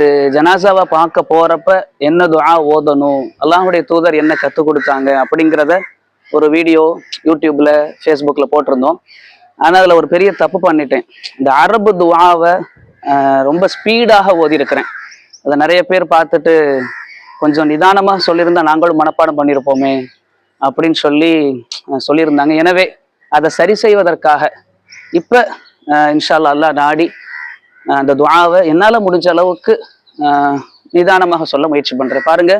ஜனாசாவை பார்க்க போறப்ப என்ன துவா ஓதணும்? அல்லாஹுடைய தூதர் என்ன கற்றுக் கொடுத்தாங்க அப்படிங்கிறத ஒரு வீடியோ யூடியூப்ல ஃபேஸ்புக்கில் போட்டிருந்தோம். ஆனால் அதில் ஒரு பெரிய தப்பு பண்ணிட்டேன். இந்த அரபு துவாவை ரொம்ப ஸ்பீடாக ஓதியிருக்கிறேன். அதை நிறைய பேர் பார்த்துட்டு கொஞ்சம் நிதானமாக சொல்லியிருந்தா நாங்களும் மனப்பாடம் பண்ணியிருப்போமே அப்படின்னு சொல்லி சொல்லியிருந்தாங்க. எனவே அதை சரி செய்வதற்காக இப்போ இன்ஷால்லா அல்லாஹ் நாடி அந்த துவாவை என்னால் முடிஞ்ச அளவுக்கு நிதானமாக சொல்ல முயற்சி பண்ணுறேன் பாருங்க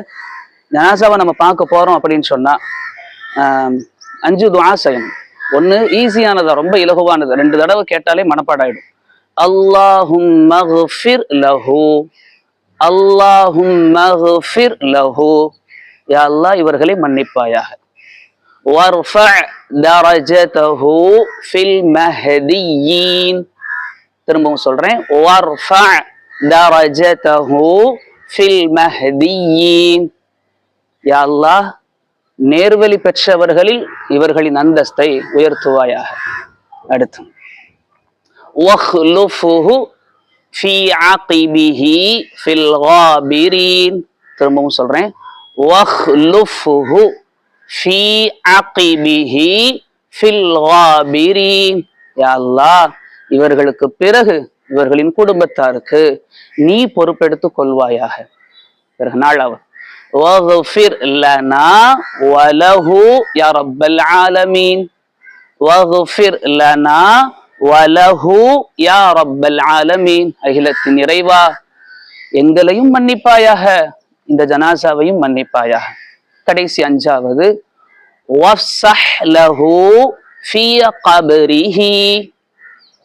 ஜனாசாவை நம்ம பார்க்க போகிறோம் அப்படின்னு சொன்னால் அஞ்சு துவா செய்யணும். ஒன்று ஈஸியானதா ரொம்ப இலகுவானது. ரெண்டு தடவை கேட்டாலே மனப்பாடாயிடும். அல்லாஹும் மஹ்ஃபிர் லஹு. அல்லாஹும் மஹ்ஃபிர் லஹு. யா அல்லா இவர்களை மன்னிப்பாயாக. வர்ஃப தரஜதஹு ஃபில் மஹதியீன். திரும்பவும் சொல்றேன். அல்லாஹ் நேர்வழி பெற்றவர்களில் இவர்களின் அந்தஸ்தை உயர்த்துவாயாக. அடுத்து. திரும்பவும் சொல்றேன். யா அல்லாஹ் இவர்களுக்கு பிறகு இவர்களின் குடும்பத்தாருக்கு நீ பொறுப்பெடுத்துக் கொள்வாயாக பிறகு நாளாவது واغفر لنا وله يا رب العالمين واغفر لنا وله يا رب العالمين அகிலத்தின் இறைவா எங்களையும் மன்னிப்பாயாக இந்த ஜனாசாவையும் மன்னிப்பாயாக கடைசி அஞ்சாவது وافسح له في قبره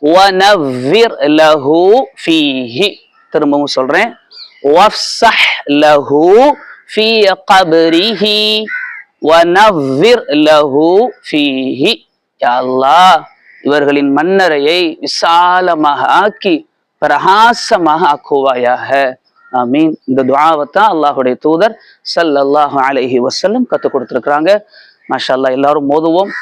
வனவ்விர் லஹு ஃபீஹி திரும்பவும் சொல்றேன். வஃப்சஹ் லஹு ஃபீ கபரிஹி வனவ்விர் லஹு ஃபீஹி யல்லா இவர்களின் மன்னரையை விசாலமாக ஆக்கி பிரகாசமாக ஆக்குவாயாக. ஆமீன். இந்த துவாவை அல்லாஹுடைய தூதர் சல்லல்லாஹு அலஹி வசல்லம் கற்றுக் கொடுத்துருக்குறாங்க. மாஷா எல்லாரும் மோதுவோம்.